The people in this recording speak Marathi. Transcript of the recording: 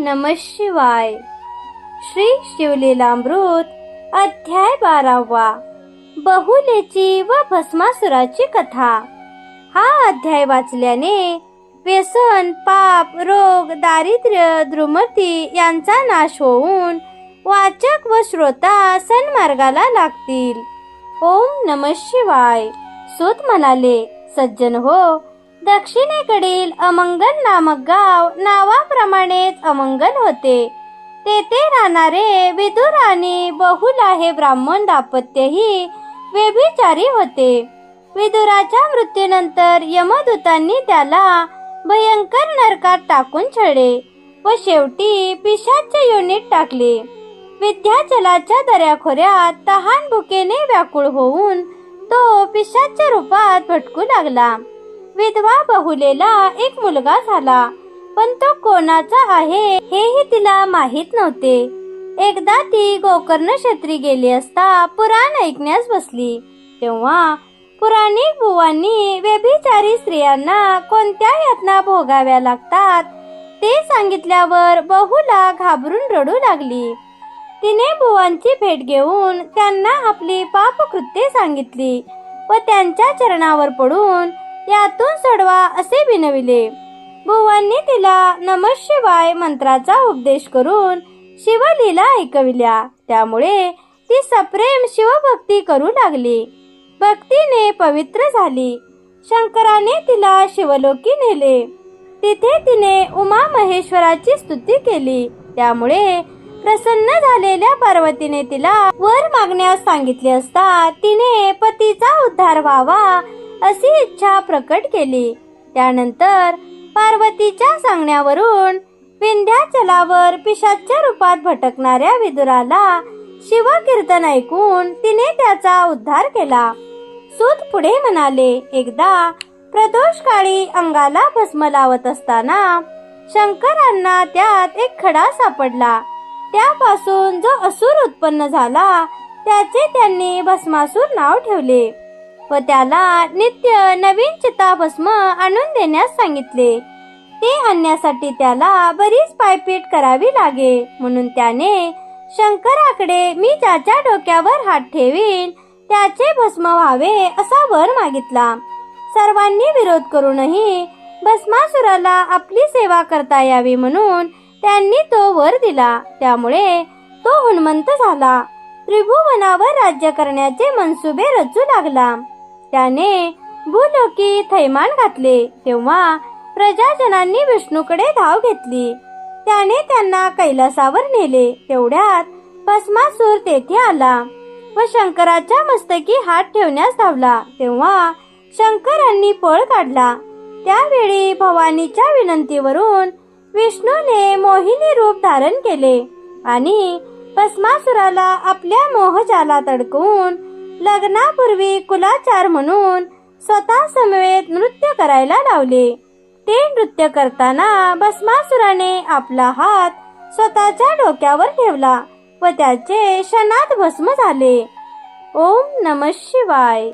नम शिवाय. श्री शिवलीलामृत अध्याय बारावा. बहुलेची व भस्मासुराची कथा. हा अध्याय वाचल्याने व्यसन पाप रोग दारिद्र्य द्रुमती यांचा नाश होऊन वाचक व श्रोता सन्मार्गाला लागतील. ओम नम शिवाय. सूत म्हणाले सज्जन हो दक्षिणेकडील अमंगल नामक गाव नावाप्रमाणेच अमंगल होते. तेथे राहणारे विदुर आणि बहुला हे ब्राह्मण दाम्पत्यही व्यभिचारी होते. विदुराच्या मृत्यूनंतर यमदूतांनी त्याला भयंकर नरकात टाकून छळले व शेवटी पिशाच्या युनिट टाकले. विद्याचलाच्या दऱ्याखोऱ्यात तहान भुकेने व्याकुळ होऊन तो पिशाच्या रूपात भटकू लागला. विधवा बहुलेला एक मुलगा झाला. पण तो कोणाचा आहे हेही तिला माहीत नव्हते. एकदा ती गोकर्ण क्षेत्री गेली असता पुराण ऐकण्यास बसली. तेव्हा पुराणिक बुवांनी व्यभिचारी स्त्रियांना कोणत्या यातना भोगाव्या लागतात ते सांगितल्यावर बहुला घाबरून रडू लागली. तिने बुवांची भेट घेऊन त्यांना आपली पापकृत्ये सांगितली व त्यांच्या चरणावर पडून यातून सडवा असे विनविले. बुवांनी तिला नमशिवाय मंत्राचा उपदेश करून शिवलीला ऐकविल्या. त्यामुळे ती सप्रेम शिवभक्ती करू लागली. भक्तीने पवित्र झाली. शंकराने तिला शिवलोकी नेले. तिथे तिने उमा महेश्वराची स्तुती केली. त्यामुळे प्रसन्न झालेल्या पार्वतीने तिला वर मागण्यास सांगितले असता तिने पतीचा उद्धार व्हावा अशी इच्छा प्रकट केली. त्यानंतर पार्वतीच्या सांगण्यावरून विंध्याचलावर पिशाच्या रूपात भटकणाऱ्या विदुराला शिवकीर्तन ऐकून तिने त्याचा उद्धार केला. सूत पुढे म्हणाले एकदा प्रदोष काळी अंगाला भस्म लावत असताना शंकरांना त्यात एक खडा सापडला. त्यापासून जो असुर उत्पन्न झाला त्याचे त्यांनी भस्मासूर नाव ठेवले. व त्याला नित्य नवीन चिताभस्म आणून देण्यास सांगितले. ते आणण्यासाठी त्याला बरीच पायपीट करावी लागे. म्हणून त्याने शंकराकडे मी ज्याच्या डोक्यावर हात ठेवीन त्याचे भस्म व्हावे असा वर मागितला. सर्वांनी विरोध करूनही भस्मासुराला आपली सेवा करता यावी म्हणून त्यांनी तो वर दिला. त्यामुळे तो हनुमंत झाला. त्रिभुवनावर राज्य करण्याचे मनसुबे रचू लागला. त्याने भूलोकी थैमान घातले. तेव्हा प्रजाजनांनी विष्णूकडे धाव घेतली. त्याने त्यांना कैलासावर नेले. तेवढ्यात भस्मासूर तेथे आला व शंकराच्या मस्तकी हात ठेवण्यास धावला. तेव्हा शंकरांनी पळ काढला. त्यावेळी भवानीच्या विनंतीवरून विष्णूने मोहिनी रूप धारण केले आणि भस्मासुराला आपल्या मोहजाला तडकवून लग्नापूर्वी कुलाचार म्हणून स्वतः समवेत नृत्य करायला लावले. ते नृत्य करताना भस्मासुराने आपला हात स्वतःच्या डोक्यावर ठेवला व त्याचे क्षणात भस्म झाले. ओम नम शिवाय.